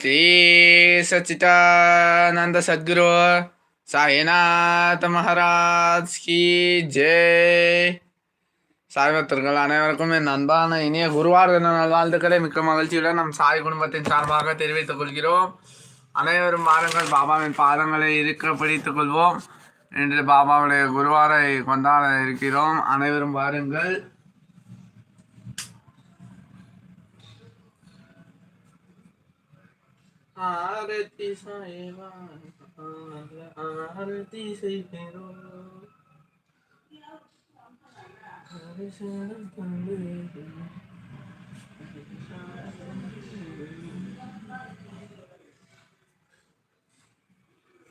ಶ್ರೀ ಸಚ್ಚಿತಾನಂದ சத்குரு சாயிநாத் மகாராஜ் ஸ்ரீ ஜெய் சாய்பக்தர்கள் அனைவருக்கும் என் அன்பான இனிய குருவார் தின நல்வாழ்த்துக்களை மிக்க மகிழ்ச்சியுடன் நம் சாய் குடும்பத்தின் சார்பாக தெரிவித்துக் கொள்கிறோம் அனைவரும் வாருங்கள் பாபாவின் பாதங்களை இருக்க பிடித்துக் கொள்வோம் என்று பாபாவுடைய குருவாரை கொண்டாட இருக்கிறோம் அனைவரும் பாருங்கள் ஆரத்தி சாய்வான் ஆரத்தி செய்கிறோம்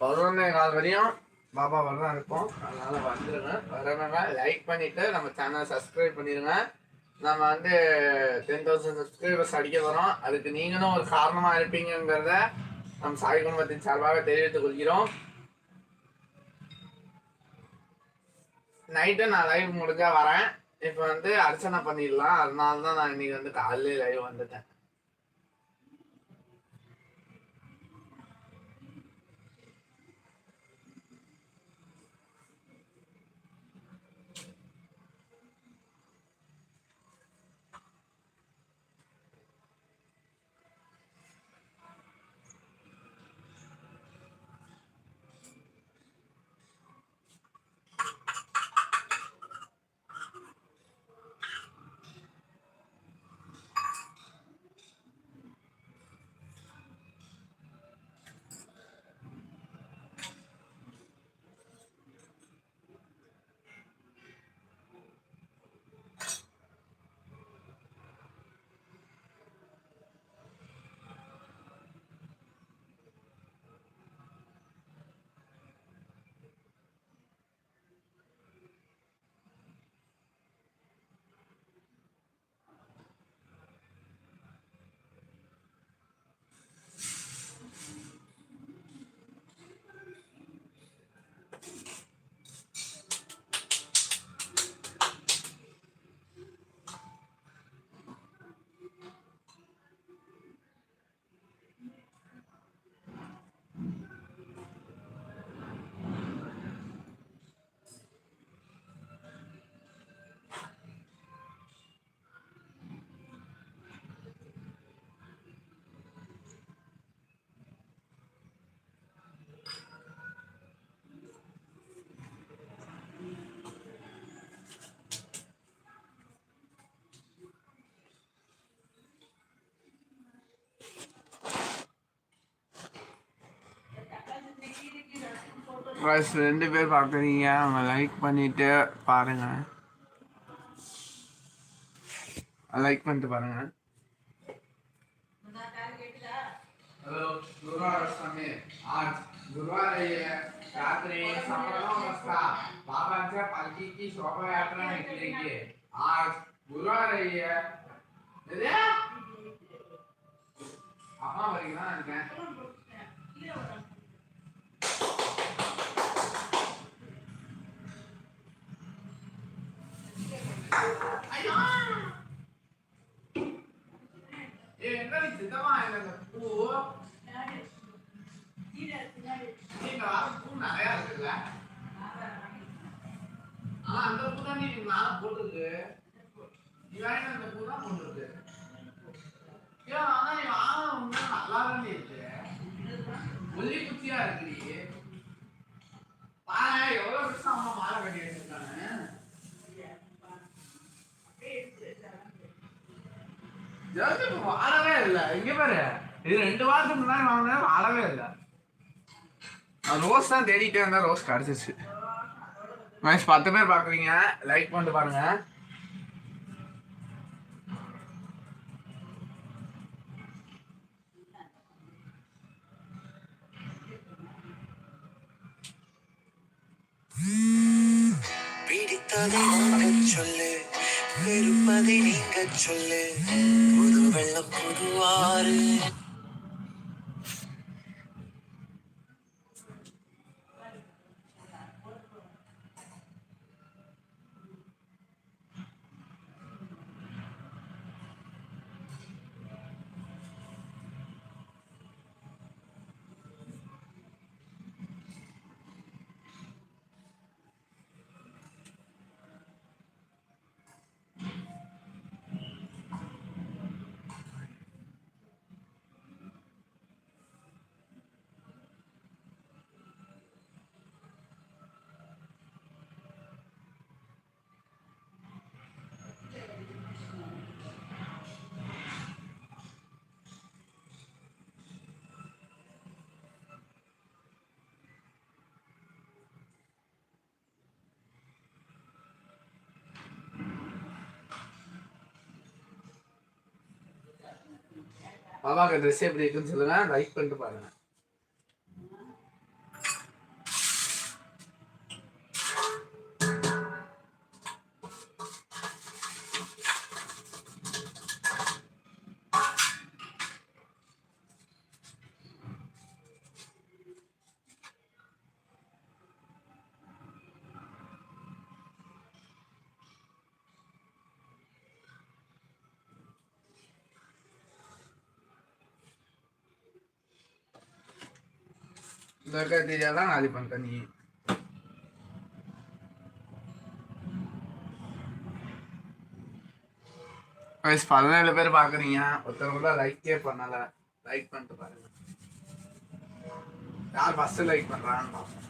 பதினொன்னே கால் வரையும் பாபா வரதான் இருப்போம் அதனால வந்துருங்க. வரவங்க லைக் பண்ணிட்டு நம்ம சேனலை சப்ஸ்கிரைப் பண்ணிடுங்க நம்ம வந்து டென் தௌசண்ட் சப்ஸ்கிரைபர்ஸ் அடிக்க வரோம். அதுக்கு நீங்களும் ஒரு காரணமா இருப்பீங்கிறத நம் சாய் குடும்பத்தின் சார்பாக தெரிவித்துக் கொள்கிறோம். நைட்டு நான் லைவ் முடிஞ்சா வரேன். இப்போ வந்து அர்ச்சனை பண்ணிடலாம். அதனால தான் நான் இன்னைக்கு வந்து காலையில லைவ் வந்துட்டேன். ப்ளஸ் ரெண்டு பேர் பார்க்குறீங்க அவங்க லைக் பண்ணிட்டு பாருங்க லைக் பண்ணிட்டு பாருங்க हेलो गुरुवार समय आज गुरुवार आहे रात्री सकाळला वाजता बाबांच्या पालखीची शोभायात्रा निघली आज गुरुवार आहे அப்பா வரீங்களா இருக்கேன் ரோஸ் தான் தேடிட்டே இருந்தா ரோஸ் கிடைச்சிச்சு மேட்ச் பத்து பேர் பாக்குறீங்க லைக் பண்ணிட்டு பாருங்க. பிடித்ததை சொல்லு. வெறுப்பதை நீங்க சொல்லு. புது வெள்ளம் புதுவாறு. பாபாக்கு ட்ரெஸ் எப்படி இருக்குன்னு சொல்லுங்க லைக் பண்ணிட்டு பாருங்க. இந்த இருக்க தெரியாதான் நாளை பண்ணுற நீ. வயசு பதினேழு பேர் பாக்குறீங்க. ஒருத்தர் கூட லைக்கே பண்ணல. லைக் பண்ணிட்டு பாருங்க. யார் ஃபர்ஸ்ட் லைக் பண்றான்னு பார்ப்போம்.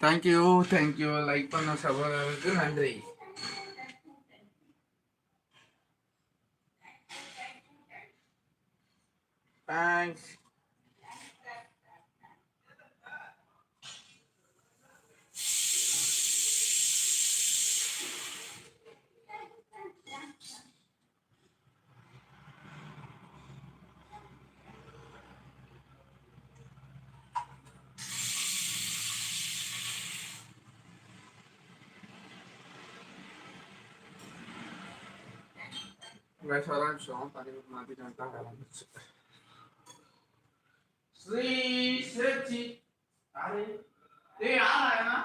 தேங்க்யூ தேங்க்யூ லைக் பண்ண சகோதரருக்கு நன்றி 买小蛋打你，想打电话，拿对打来。十一十机，打你，你啥来？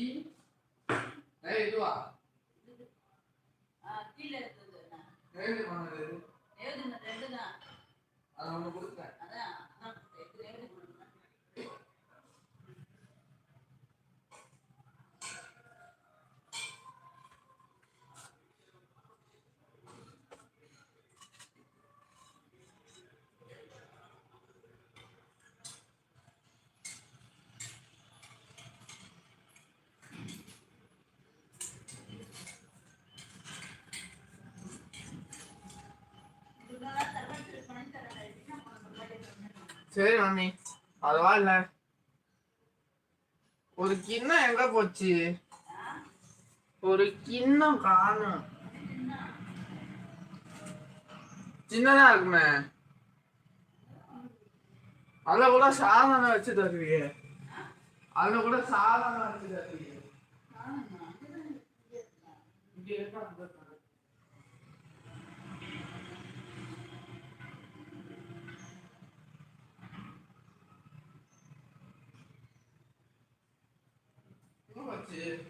ஸ்ரீ ஏய் இதுவா ஏய் பண்ணது அது ஒன்று கொடுத்தேன். சரி மம்மி. அதுவா இல்ல ஒரு கிண்ணம் எங்க போச்சு? ஒரு கிண்ணம் காணும். சின்னதா இருக்குமே. அதுல கூட சாதம் வச்சு தருவீங்க அதுல கூட சாதனை வச்சு தருவீங்க Yeah.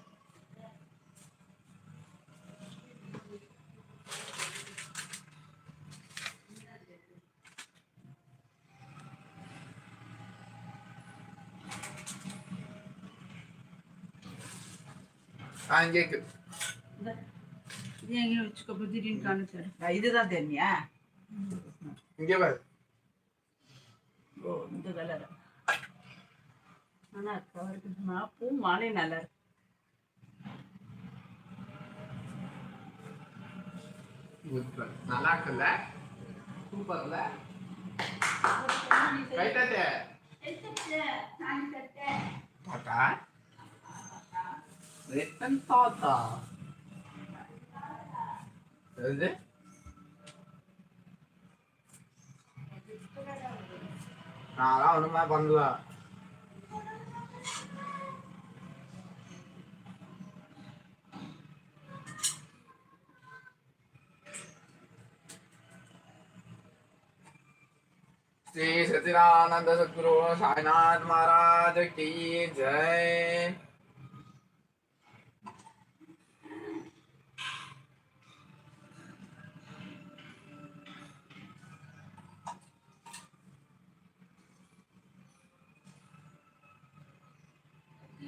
காணிச்சாரு இதுதான் தெரியா இங்கே பாரு. ஓ இந்த கலர் ஆனா அவருக்கு மா- பூ மாலை நல்லா இருக்கு நல்லா இருக்குல்ல சூப்பர்ல ரைட்டாட்டே 내 펜타 왔다. 되는데? 나라 오랜만에 반가워. श्री सचिदानंद सदगुरु साईनाथ महाराज की जय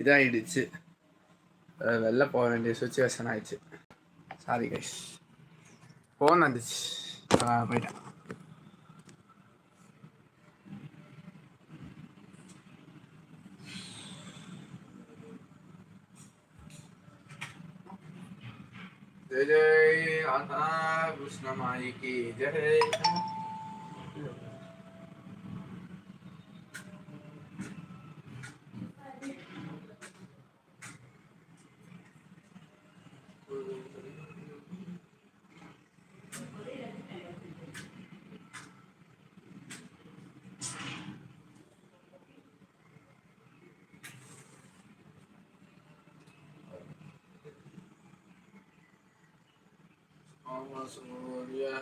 இதாகிடுச்சு வெளில போக வேண்டிய சுச்சுவேஷன் ஆயிடுச்சு சாரி கைஸ் ஃபோன் வந்துச்சு அதான் போயிட்டேன் जय जय राधा कृष्ण माई की जय Om Surya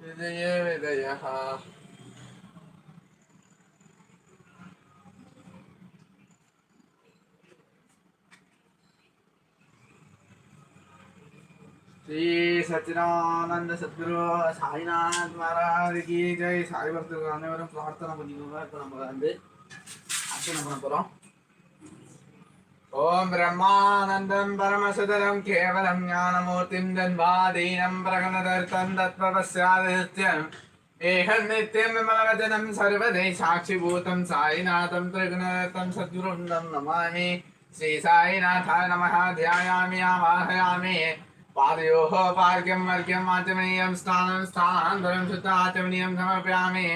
Vidya Vidayaha Shri सच्चिदानंद सद्गुरु சாய்நாத் மகாராஜ் கி ஜெய் சாய் பக்தர்கள் அனைவரும் பிரார்த்தனை பண்ணிக்கோங்க இப்போ நம்ம வந்து அர்ச்சனை பண்ண போகிறோம் ॐ ब्रह्मानन्दं परमसुतरं केवलं ज्ञानमूर्तिं जन्मादीनं प्रगणदर्थं तत्त्वपश्चादित्यम् एहं नित्यं विमलवचनं सर्वदै साक्षिभूतं साईनाथं त्रिगुणरतं सद्गुरुं तं नमामि श्रीसाईनाथाय नमः ध्यायामि आवाहयामि पादयोः पार्क्यं वर्ग्यम् आचमनीयं स्नानं स्थानान्तरं शुद्धाचमनीयं समर्पयामि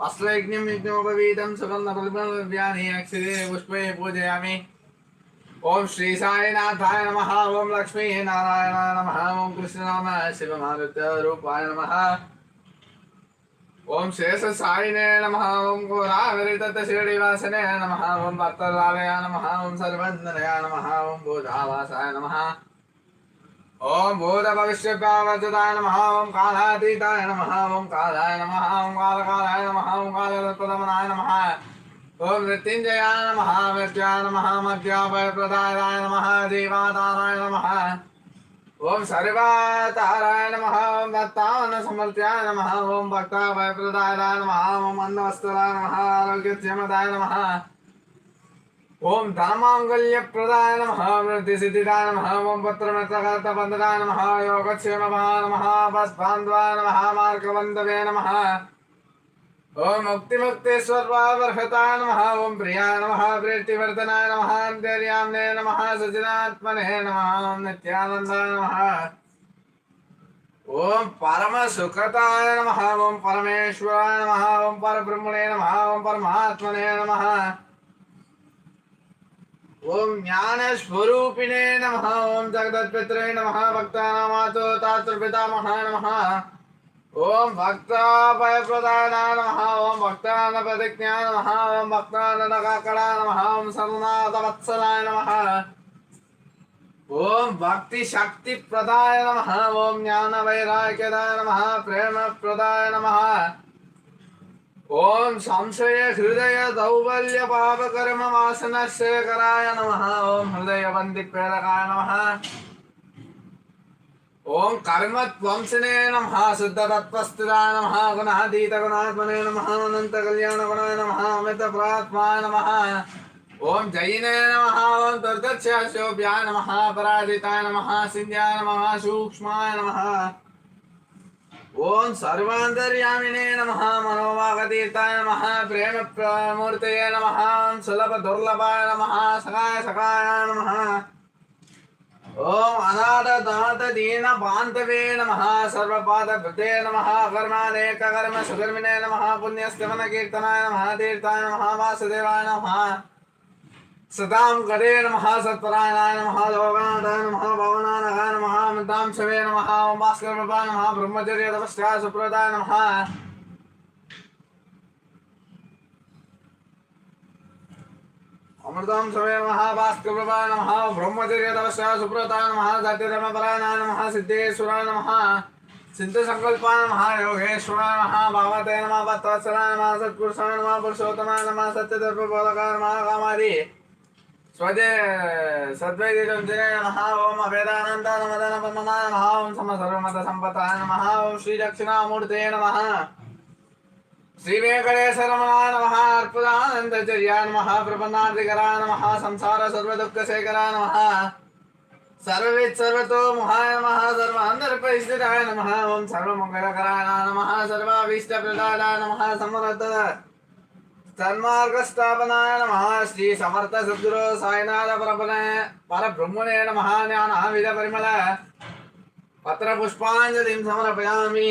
वस्त्रयज्ञं यज्ञोपवीतं सुगन्धफलव्यानि अक्षरे पुष्पे पूजयामि ओम श्री साईनाथाय नमः ओम लक्ष्मी नारायणाय नमः ओम कृष्णनाम शिवमारुत्य रूपाय नमः ओम शेष साईने नमः ओम घोराविरतत शिरडिवासने नमः ओम भक्तलालय नमः ओम सर्वन्दनय नमः ओम बोधावासाय नमः ओम भूत भविष्यकावचताय नमः ओम कालातीताय नमः ओम कालाय नमः ओम कालकालाय नमः ओम कालतत्पदमनाय नमः ఓం మృత్యుంజయాయ నమ మృత్యాయ నమ మధ్యాభయప్రదాయ నమ దేవాతారాయ నమ. ఓం సర్వాతారాయ నమ ఓం భక్తావన సమర్థ్యాయ నమ ఓం భక్తాభయప్రదాయ నమ ఓం అన్నవస్త్రాయ నమ ఆరోగ్యక్షేమదాయ నమ. ఓం ధనమాంగల్యప్రదాయ నమ వృద్ధిసిద్ధిదాయ నమ ఓం పుత్రమిత్రకర్తబంధదాయ నమ యోగక్షేమభా నమ పస్పాంధ్వాయ నమ మార్గబంధవే నమ. ओम मुक्ति मुक्तेश्वर वर्हता नमः, ओम प्रिया नमः वृत्तिवर्धनाय नमः अंतर्यामने नमः सचिदात्मने नमः ओम नित्यानन्दाय नमः। ओम परम सुकृताय नमः, ओम परमेश्वराय नमः, ओम परब्रह्मणे नमः, ओम परमात्मने नमः। ओम ज्ञान स्वरूपिणे नमः, ओम जगदत्पित्रे नमः, भक्तानामातो तात्र पितामह नमः। ஓம் பக்தாபய பிரதான நம ஓம் பக்தான பிரதிஜா நம ஓம் பக்தான நகாக்கடா நம ஓம் சரணாத வத்சலாய நம ஓம் பக்தி சக்தி பிரதாய நம ஓம் ஞான வைராக்கியதாய நம பிரேம பிரதாய நம ஓம் சம்சய ஹிருதய தௌபல்ய பாபகர்ம வாசன சேகராய நம ஓம் ஹிருதய வந்தி பேரகாய நம ओम कर्मत्वंसिने नमः, शुद्धतत्त्वस्थिताय नमः गुणः दीतगुणात्मने नमः, अनन्तकल्याणगुणाय नमः अमितप्रात्माय नमः। ओम जयिने नमः, ओम दुर्दक्षशोभ्याय नमः, पराजिताय नमः सिन्ध्याय नमः, सूक्ष्माय नमः। ओम सर्वान्तर्यामिने नमः मनोवागतीर्थाय नमः प्रेम मूर्तये नमः सुलभ दुर्लभाय नमः, सखाय सखाय नमः। ஓம் அநாத தாத தீன பாந்தவே நம சர்வபாத கிருத்தே நம கர்மாதேக கர்ம சுகர்மினே நம புண்ணியஸ்தவன கீர்த்தனாய நம தீர்த்தாய நம வாசுதேவாய நம சதாம் கடே நம சத்ராயணாய நம லோகநாதாய நம பவனானகாய நம மிதாம் சவே நம ஓம் பாஸ்கர் பிரபா நம பிரம்மச்சரிய தபஸ்யா சுப்ரதாய நம అమృతం సమయ నమ నమ బ్రహ్మచర్య తపస్య సుబ్రత నమ సత్యధర్మపరా నమ సిద్ధేశ్వర నమ చింత సంకల్పా నమ యోగేశ్వర నమ భావతే నమ భక్తవత్సర నమ సత్పురుష నమ పురుషోత్తమ నమ సత్యదర్భ బోధక నమ కామారి స్వదే సద్వైదే నమ ఓం అభేదానంద నమదన పద్మనా నమ ఓం సమ సర్వమత సంపత నమ ఓం శ్రీదక్షిణామూర్తే నమ. శ్రీ వెంకటేశ్వర రమణాయ నమః అర్పుదానందచర్యాయ నమః ప్రపన్నార్థికరాయ నమః సంసార సర్వదుఃఖశేఖరాయ నమ సర్వవిత్ సర్వతో మహాయ నమః సర్వాంతరపరిస్థితాయ నమ ఓం సర్వమంగళకరాయ నమ సర్వాభీష్ట ప్రదాయ నమ సమర్థ సన్మార్గస్థాపనాయ నమ శ్రీ సమర్థ సద్గురు సాయినాథ పరపన పరబ్రహ్మణే నమ జ్ఞాన విధ పరిమళ పత్ర పుష్పాంజలిం సమర్పయామి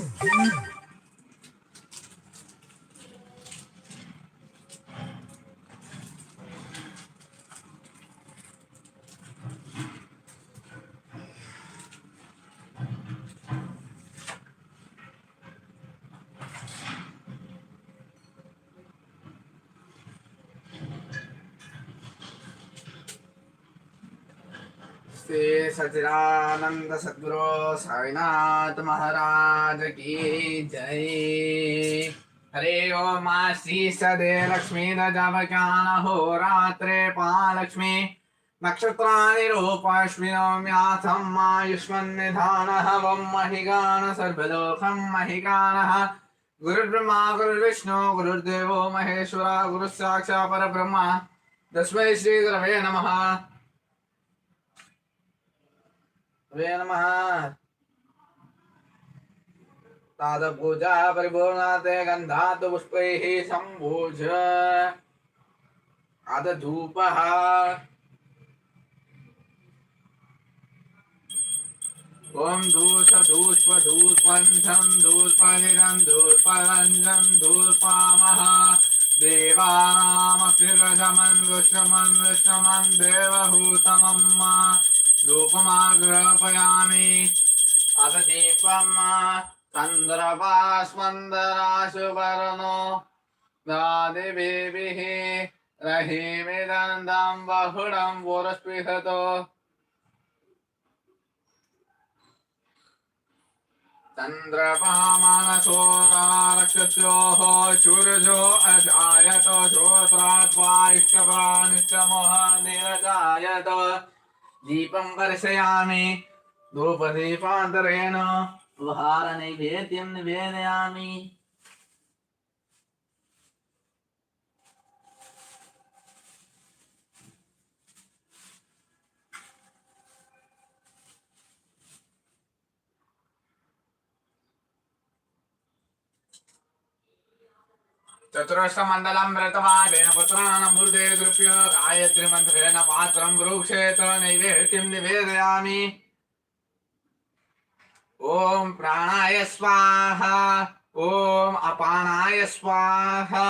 Mm-hmm. श्री सच्चिदानंद सद्गुरु साईनाथ महाराज की जय। हरे ओम श्री सदे लक्ष्मी रजावज्ञान हो रात्रे महालक्ष्मी नक्षत्राणि रूपाश्विनोम्याथं मायुष्मन्निधानः वं महिगान सर्वलोकं महिगानः। गुरुर्ब्रह्मा, गुरुर्विष्णु, गुरुर्देवो महेश्वरा, गुरुस्साक्षा परब्रह्म। तस्मै श्रीगुरवे नमः। नमः। तादपूजा परिपूर्णाते गन्धातु पुष्पैः सम्भूज ॐ धूष्पामः देवानामकृरजमन् वृषमन् वृषमन् धूपमाग्रहपयामि। अथ दीपं चन्द्रपास्मन्दराशुवर्णो। दादिभिः रहीमिदन्तं बहुडं पुरस्पृहतो। चन्द्रपामानसोरारक्षस्योः सूर्यो अजायत श्रोत्रात्वाइष्टप्राणिष्टमोहनिरजायत दीपं दर्शयामि धूपदीपान्तरेण उपहारनैवेद्यं निवेदयामि चतुरष्टमण्डलं व्रतवादेन पुत्राणमूर्ते कृप्य गायत्रीमन्त्रेण पात्रं वृक्षेत नैवेद्यं निवेदयामि। ॐ प्राणाय स्वाहा, ॐ अपानाय स्वाहा,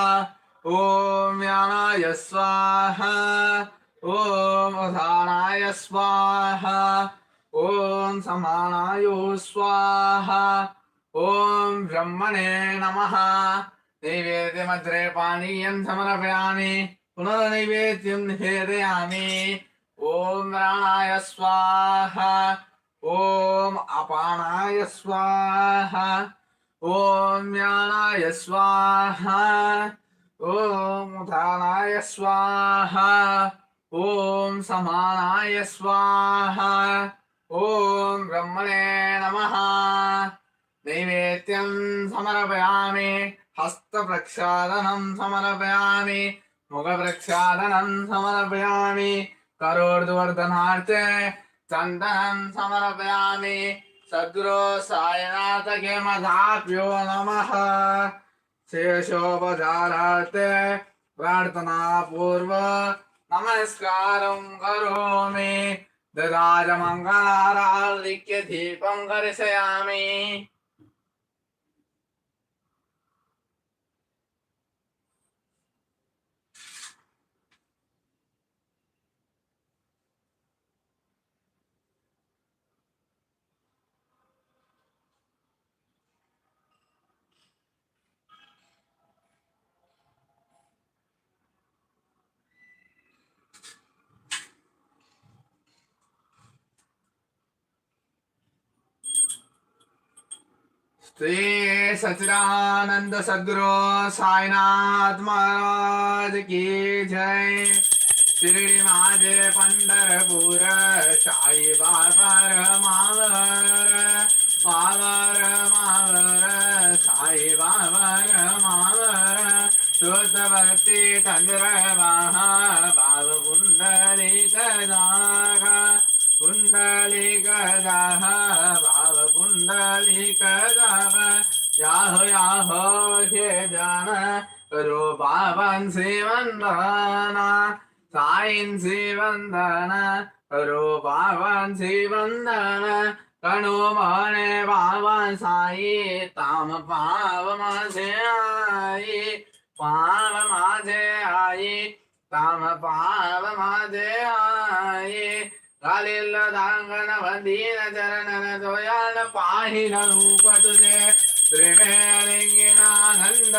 ॐ व्यानाय स्वाहा, ॐ उदानाय स्वाहा, ॐ समानाय स्वाहा, ॐ ब्रह्मणे नमः। नैवेद्यमग्रे पानीयं समर्पयामि, पुनर्नैवेद्यं निवेदयामि। ॐ स्वाहा, ॐ अपानाय स्वाहा, ॐ ज्ञानाय स्वाहा, ॐ उदानाय स्वाहा, ॐ समानाय स्वाहा, ॐ ब्रह्मणे नमः। नैवेद्यं समर्पयामि। हस्तप्रक्षालनं समर्पयामि, मुखप्रक्षालनं समर्पयामि करोर्ध्वर्धनार्थे चन्दनं समर्पयामि। सद्गुरो सायनाथके मधाभ्यो नमः। शेषोपचारार्थे प्रार्थनापूर्व नमस्कारं करोमि। ददाजमङ्गलारालिख्य दीपं दर्शयामि श्री सचिदानंद सदगुरु साईनाथ महाराज की जय शिर्डी माझे पंढरपूर साई बाबर मावर मावर मावर साई बाबर मावर शुद्धवती चंद्रवाहा भाव कुंडली गदागा कुंडली गदाह भाव कुंडली गदाह याहो याहो हे जन करो बाबांसी वंदना साईंसी वंदन करो बाबांसी वंदन कणो म्हणे बाबा साई ताम पाव माझे आई पाव माझे आई ताम पाव माझे आई ಕಾಲಿಲ್ಲ ದಾಂಗನ ಬಂದೀನ ಚರಣನ ದೊಯಾಣ ಪಾಹಿನ ರೂಪತುಜೆ ತ್ರಿಮೇಲಿಂಗಿನಾನಂದ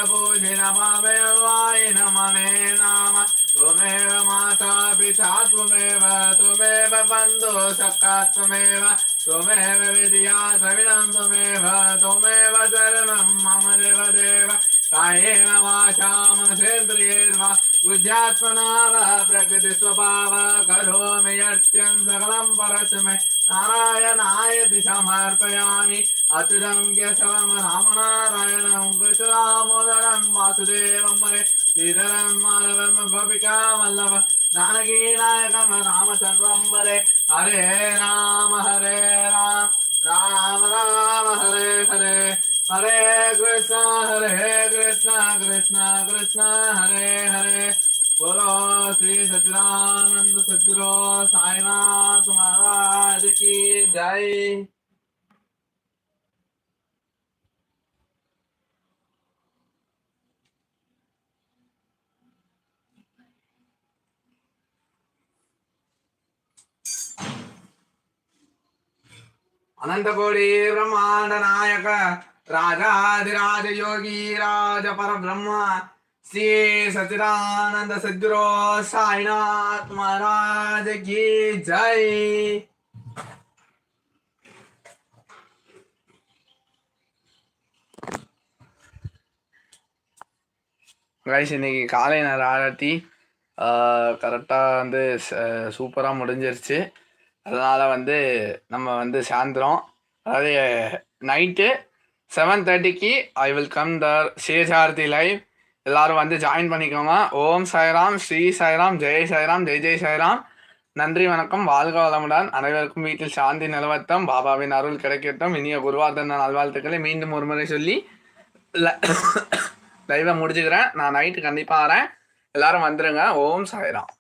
ಪೂಜಿನ ಮಾಮೇವಾಯಿನ ಮನೆ ನಾಮ ತ್ವಮೇವ ಮಾತಾ ಪಿತಾ ತ್ವಮೇವ ತ್ವಮೇವ ಬಂಧು ಸಖಾ ತ್ವಮೇವ ತ್ವಮೇವ ವಿದ್ಯಾ ಶ್ರವಿಣಂ ತ್ವಮೇವ ತ್ವಮೇವ ಚರಣಂ ಮಮ ದೇವ ದೇವ ಕಾಯೇನ ವಾಚಾ ಮನಸೇಂದ್ರಿಯೇರ್ವ वाचा मनसेन्द्रियेण वा बुद्ध्यात्मनाव प्रकृति स्वभाव करोमि यत्यं सकलं परस्मै नारायणाय समर्पयामि अतुलं केशवं रामनारायणं कृष्णदामोदरं वासुदेवं मरे श्रीधरं माधवं गोपिका वल्लभ जानकीनायकं रामचन्द्रं वरे हरे राम हरे राम राम राम हरे हरे हरे कृष्ण हरे कृष्ण कृष्ण कृष्ण, हरे हरे। बोलो श्री सच्चिदानंद सद्गुरु साईनाथ महाराज की जय। अनंतकोटि ब्रह्मांड नायक ராஜாதிராஜயோகி ராஜ பரபிரம்மா ஸ்ரீ சச்சிதானந்த சத்குரோ சாய்நாத் மகாராஜ கி ஜெய். கைஸ் இன்னைக்கு காலை நேரம் ஆராட்டி கரெக்டாக வந்து சூப்பராக முடிஞ்சிருச்சு. அதனால் வந்து நம்ம வந்து சாயந்தரம் அதாவது நைட்டு செவன் தேர்ட்டிக்கு ஐ வில் கம் தர் சேஷாரதி லைவ் எல்லாரும் வந்து ஜாயின் பண்ணிக்கோங்க. ஓம் சாய்ராம் ஸ்ரீ சாய்ராம் ஜெய் சாய்ராம் ஜெய் ஜெய் சாய்ராம். நன்றி வணக்கம். வாழ்க வளமுடன். அனைவருக்கும் வீட்டில் சாந்தி நிலவத்தம் பாபாவின் அருள் கிடைக்கட்டும். இனிய குருவார்த்தன நல்வாழ்த்துக்களை மீண்டும் ஒரு முறை சொல்லி லைவை முடிச்சுக்கிறேன். நான் நைட்டு கண்டிப்பாக வரேன். எல்லாரும் வந்துருங்க. ஓம் சாய்ராம்.